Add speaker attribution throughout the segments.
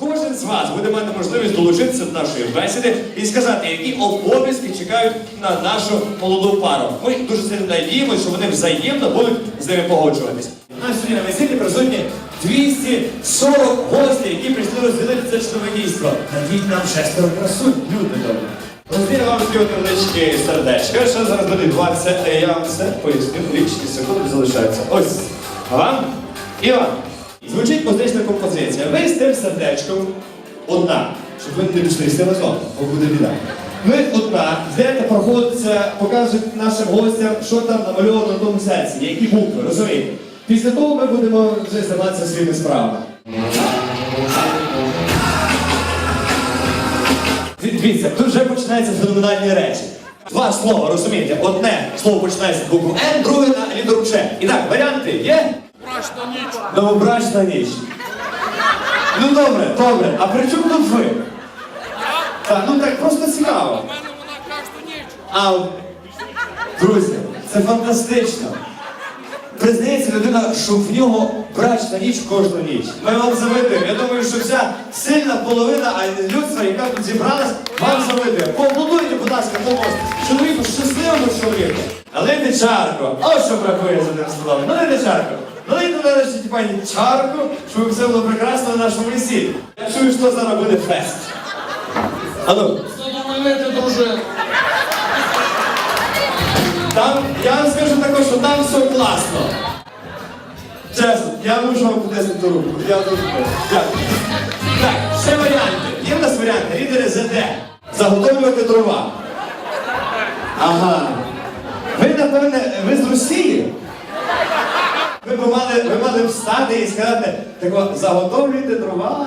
Speaker 1: Кожен з вас буде мати можливість долучитися до нашої бесіди і сказати, які обов'язки чекають на нашу молоду пару. Ми дуже сильно надіємося, що вони взаємно будуть з ними погоджуватись. У нас сьогодні на весіллі присутні 240 гостей, які прийшли розділити це чудове дійство. Надіть нам шестеро красунь, люди добрі. Розділю вам такі невеличкі сердечка. Що зараз буде відбуватися, е, я вам все поясню. Лічні секунди залишаються. Ось. Вам і вам. Звучить музична композиція. Ви з тим сердечком одна, щоб ви не пішли тим разом, бо буде біда. Ви одна, йдете, проходиться, показують нашим гостям, що там намальовано на тому серці, які букви, розумієте? Після того ми будемо вже займатися своїми справами. Дивіться, тут вже починаються феноменальні речі. Два слова, розумієте? Одне слово починається з букву Н, друге на літеру Ч. І так, варіанти є?
Speaker 2: Брачна ніч.
Speaker 1: Новобрачна ніч. Ну добре, добре. А при чому тут ви? Так, ну так просто цікаво.
Speaker 2: У мене вона кожну ніч.
Speaker 1: А друзі, це фантастично. Признається людина, що в нього брачна ніч кожну ніч. Ми вам завидуємо. Я думаю, що вся сильна половина а людства, яка тут зібралась, вам завидує. Поаплодуйте, будь ласка, комусь. Чоловіку, щасливому чоловіку. Налийте чарку. Ось що бракує за тим столом. Налийте чарку. Налийте нарешті пані чарку, щоб все було прекрасно на нашому весіллі. Я чую, що зараз буде фест. Ану.
Speaker 2: Задовольнити дружину.
Speaker 1: Там, я вам скажу також, що там все класно. Чесно, я можу вам потиснути руку. Я дуже прошу. Дякую. Так, ще варіанти. Є в нас варіанти. Лідери ЗД. Заготовлювати дрова. Ага. Ви, напевне, ви з Росії? Ви б мали, ви мали встати і сказати, тако, заготовлюйте дрова.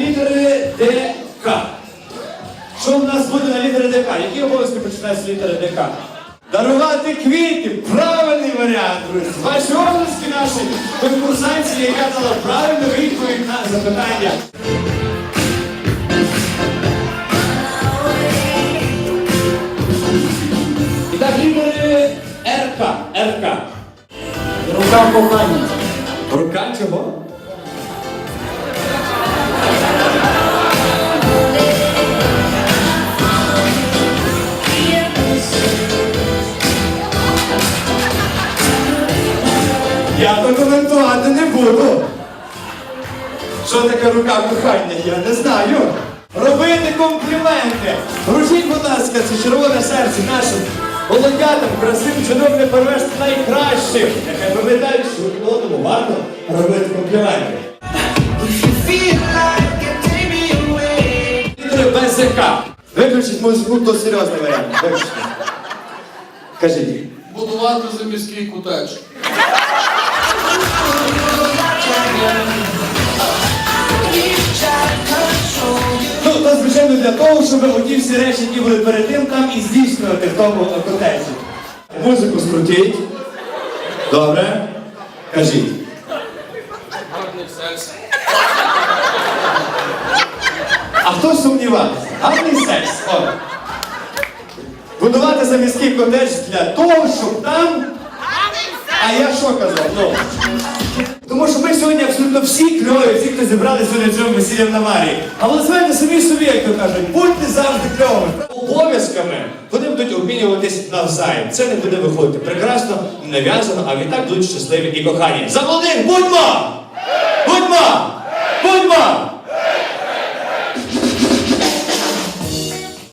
Speaker 1: Літери ДК. Що в нас буде на літери ДК? Які обов'язки починаються з літери ДК? Дарувати квіти! Правильний варіант, друзі! Ваші обласки наші конкурсанці, яка дала правильну відповідь на запитання. І так, РК. РК.
Speaker 3: Рука кохання.
Speaker 1: Рука чого? Я то коментувати не буду. Що таке рука кохання? Я не знаю. Робити компліменти. Вручіть, будь ласка, це червоне серце нашим молодятам, красивим, чудовим перевести найкращих. Нехай пам'ятають, що одному варто робити компліменти. Літери БЗК. Виключіть музику, то серйозний варіант. Виключіть. Кажіть.
Speaker 2: Будувати заміський кутеж.
Speaker 1: Для того, щоб оті всі речі, які були перед тим, там і здійснювати в тому котежі. Музику скрутіть. Добре. Кажіть.
Speaker 2: Гарний секс.
Speaker 1: А хто сумнівався? Гарний секс. О. Будувати заміський котедж для того, щоб там. А я що казав? Ну. Кльові, зібралися сьогодні цьому весіллям на Марії. А голосуйте самі собі, як то кажуть, будьте завжди кльовими. Обов'язками вони будуть обмінюватись навзаєм. Це не буде виходити прекрасно, нав'язано, а відтак будуть щасливі і кохані. За молодих будьмо! Будьмо!